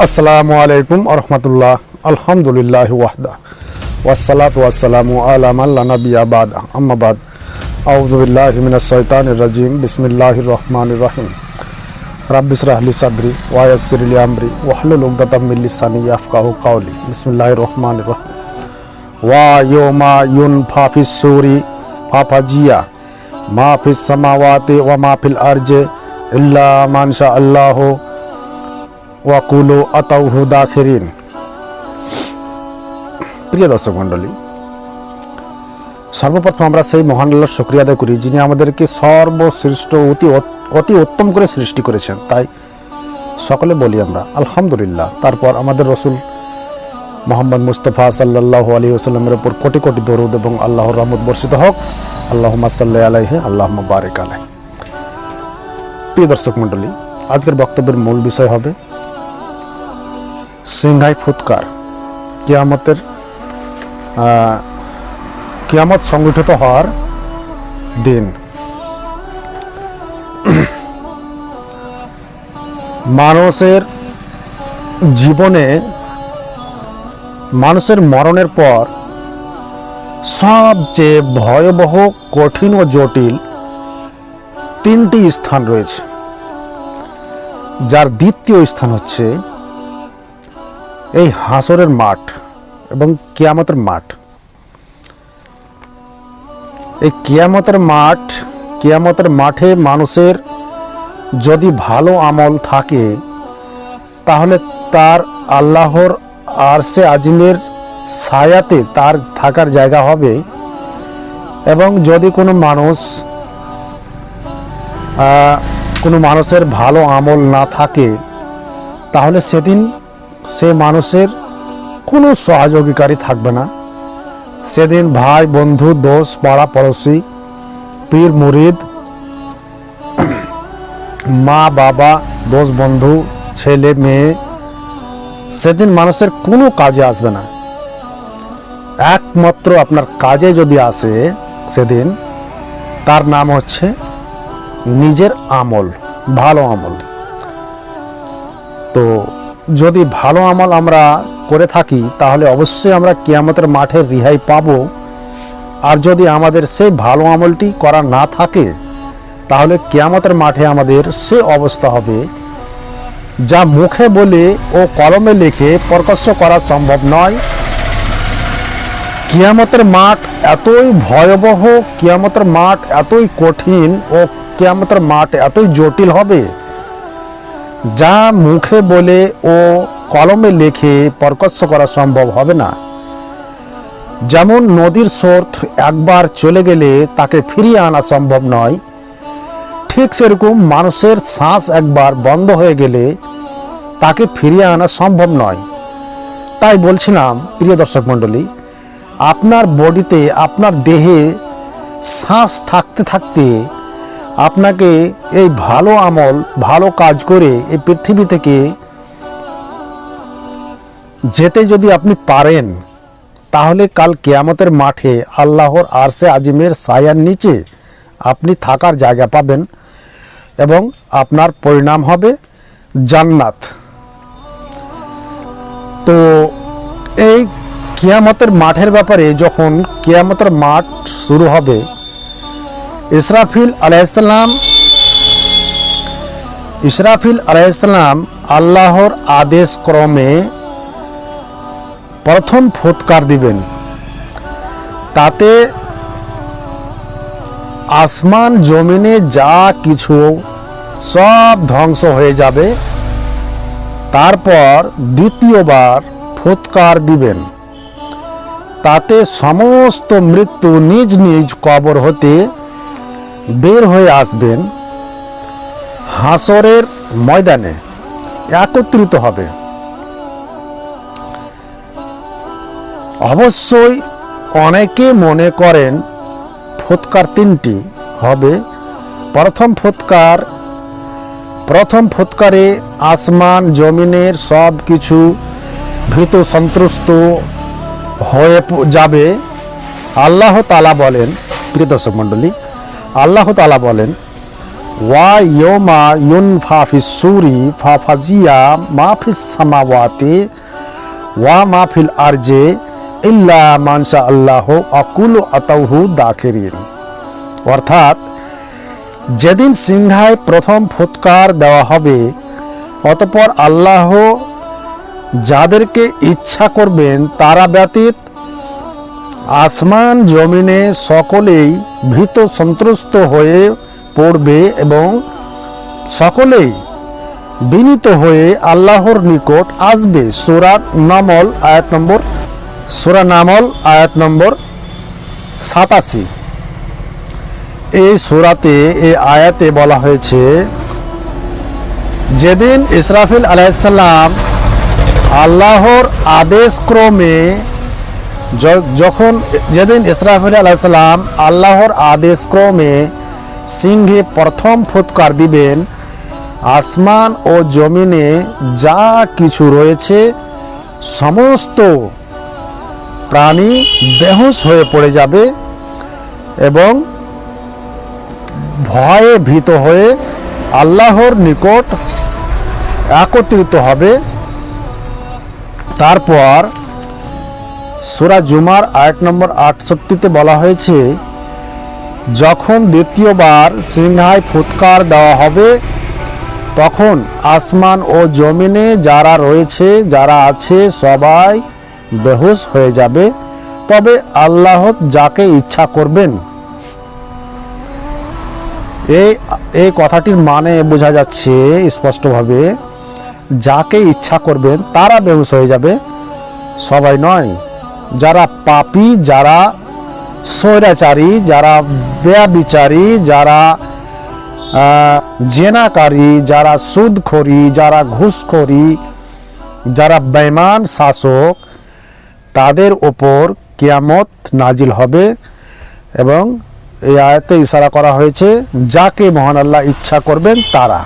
আসসালামু আলাইকুম আরহামতুল্লাহ আলহামদুলিল্লাহ ওয়াহদা ওয়াসালাত ওয়াসালামু আলা মাল্লা নবী আবাদ আম্মাবাদ আউযুবিল্লাহ মিনাশ শাইতানির রাজিম বিসমিল্লাহির রহমানির রহিম রাব্বিস রাহলি সাদরি ওয়া ইয়াসসির লি আমরি ওয়াহলুল উকদাতাম মিন লিসানি ইয়াফকাহু কাওলি বিসমিল্লাহির রহমানির রহিম ওয়া ইয়াউমা ইউনফা ফিস সূরি ফাফাজিয়া মা ফিস সামাওয়াতি ওয়া মা ফিল আরজি ইল্লা মান শা আল্লাহু ওয়াকুলো আতাউহু দাখিরিন। প্রিয় দর্শক মণ্ডলী, সর্বপ্রথম আমরা সেই মহান আল্লাহর শুক্রিয়া আদায় করি যিনি আমাদেরকে সর্বশ্রেষ্ঠ অতি অতি উত্তম করে সৃষ্টি করেছেন। তাই সকলে বলি আমরা, আলহামদুলিল্লাহ। তারপর আমাদের রসুল মোহাম্মদ মুস্তফা সাল্লাহ আলী ওসাল্লামের উপর কোটি কোটি দরুদ এবং আল্লাহর রহমত বর্ষিত হোক। আল্লাহ সাল্লাহ আলাইহে আল্লাহ বারেক আলাই প্রিয় দর্শক মণ্ডলী, আজকের বক্তব্যের মূল বিষয় হবে সিংহাই ফুৎকার। কিয়ামতের কিয়ামত সংগঠিত হওয়ার দিন। মানুষের জীবনে, মানুষের মরণের পর সবচেয়ে ভয়াবহ, কঠিন ও জটিল তিনটি স্থান রয়েছে। যার দ্বিতীয় স্থান হচ্ছে এই হাসরের মাঠ এবং কিয়ামতের মাঠ। এই কিয়ামতের মাঠ, কিয়ামতের মাঠে মানুষের যদি ভালো আমল থাকে, তাহলে তার আল্লাহর আর সে আজিমের ছায়াতে তার থাকার জায়গা হবে এবং যদি কোনো মানুষ কোনো মানুষের ভালো আমল না থাকে, তাহলে সেদিন সে মানুষের কোনো সহযোগীকারী থাকবে না। সেদিন ভাই, বন্ধু, দোষ, পাড়া, পড়োশি, পীর, মুরিদ, মা, বাবা, দোষ, বন্ধু, ছেলে, মেয়ে, সেদিন মানুষের কোনো কাজে আসবে না। একমাত্র আপনার কাজে যদি আসে সেদিন, তার নাম হচ্ছে নিজের আমল, ভালো আমল। তো যদি ভালো আমল আমরা করে থাকি, তাহলে অবশ্যই আমরা কেয়ামতের মাঠে রিহাই পাব। আর যদি আমাদের সেই ভালো আমলটি করা না থাকে, তাহলে কেয়ামতের মাঠে আমাদের সে অবস্থা হবে, যা মুখে বলে ও কলমে লিখে প্রকাশ্য করা সম্ভব নয়। কিয়ামতের মাঠ এতই ভয়াবহ, কিয়ামতের মাঠ এতই কঠিন ও কিয়ামতের মাঠ এতই জটিল হবে যা মুখে বলে ও কলমে লেখে প্রকাশ্য করা সম্ভব হবে না। যেমন নদীর স্রোত একবার চলে গেলে তাকে ফিরিয়ে আনা সম্ভব নয়, ঠিক সেরকম মানুষের শ্বাস একবার বন্ধ হয়ে গেলে তাকে ফিরিয়ে আনা সম্ভব নয়। তাই বলছিলাম, প্রিয় দর্শক মণ্ডলী, আপনার বডিতে, আপনার দেহে শ্বাস থাকতে থাকতে আপনাকে এই ভালো আমল, ভালো কাজ করে এই পৃথিবী থেকে যেতে যদি আপনি পারেন, তাহলে কাল কেয়ামতের মাঠে আল্লাহর আরশে আজিমের সায়ার নিচে আপনি থাকার জায়গা পাবেন এবং আপনার পরিণাম হবে জান্নাত। তো এই কেয়ামতের মাঠের ব্যাপারে যখন কেয়ামতের মাঠ শুরু হবে ইসরাফিল আলাইসাল্লাম ইসরাফিল আলাইসাল্লাম আল্লাহর আদেশ ক্রমে প্রথম ফুৎকার দিবেন। তাতে আসমান, জমিনে যা কিছু সব ধ্বংস হয়ে যাবে। তারপর দ্বিতীয়বার ফুৎকার দিবেন। তাতে সমস্ত মৃত্যু নিজ নিজ কবর হতে বের হয়ে আসবেন হাসরের ময়দানে, একত্রিত হবে। অবশ্যই অনেকে মনে করেন ফুৎকার তিনটি হবে। প্রথম ফুৎকার, প্রথম ফুৎকারে আসমান, জমিনের সব কিছু ভীত সন্ত্রস্ত হয়ে যাবে। আল্লাহ তালা বলেন, প্রিয় দর্শক মণ্ডলী আল্লাহ তালা বলেন, ওয়া ইয়মা ইউনফা ফিস সুরি ফা ফাজিয়া মা ফিস সামাওয়াতি ওয়া মা ফিল আরজে ইল্লা মানসা আল্লাহ আকুল আতাউহু দাখিরিন। অর্থাৎ, যেদিন সিংহায় প্রথম ফুৎকার দেওয়া হবে, অতপর আল্লাহ যাদেরকে ইচ্ছা করবেন তারা ব্যতীত আসমান জমিনে সকলেই ভীত সন্ত্রস্ত হয়ে পড়বে এবং সকলেই বিনীত হয়ে আল্লাহর নিকট আসবে। সুরা নামল, আয়াত নম্বর, সুরা নামল, আয়াত নম্বর সাতাশি। এই সুরাতে, এই আয়াতে বলা হয়েছে, যেদিন ইসরাফিল আলাইসাল্লাম আল্লাহর আদেশ ক্রমে য- যখন যেদিন ইসরাফিল আলাইসাল্লাম আল্লাহর আদেশ ক্রমে সিংহে প্রথম ফুৎকার দিবেন, আসমান ও জমিনে যা কিছু রয়েছে, সমস্ত প্রাণী বেহুশ হয়ে পড়ে যাবে এবং ভয়ে ভীত হয়ে আল্লাহর নিকট একত্রিত হবে। তারপর সুরা জুমার আট নম্বর আটষট্টিতে বলা হয়েছে, যখন দ্বিতীয়বার সিংহায় ফুৎকার দেওয়া হবে, তখন আসমান ও জমিনে যারা রয়েছে, যারা আছে, সবাই বেহুশ হয়ে যাবে। তবে আল্লাহ যাকে ইচ্ছা করবেন এই এই কথাটির মানে বোঝা যাচ্ছে স্পষ্টভাবে, যাকে ইচ্ছা করবেন, তারা বেহুশ হয়ে যাবে। সবাই নয় যারা পাপি, যারা স্বৈরাচারী, যারা ব্যবিচারী, যারা জেনাকারী, যারা সুদখোরি, যারা ঘুষখোরি, যারা বেমান শাসক, তাদের ওপর কিয়ামত নাজিল হবে এবং এই আয়াতে ইশারা করা হয়েছে, যাকে মহান আল্লাহ ইচ্ছা করবেন তারা।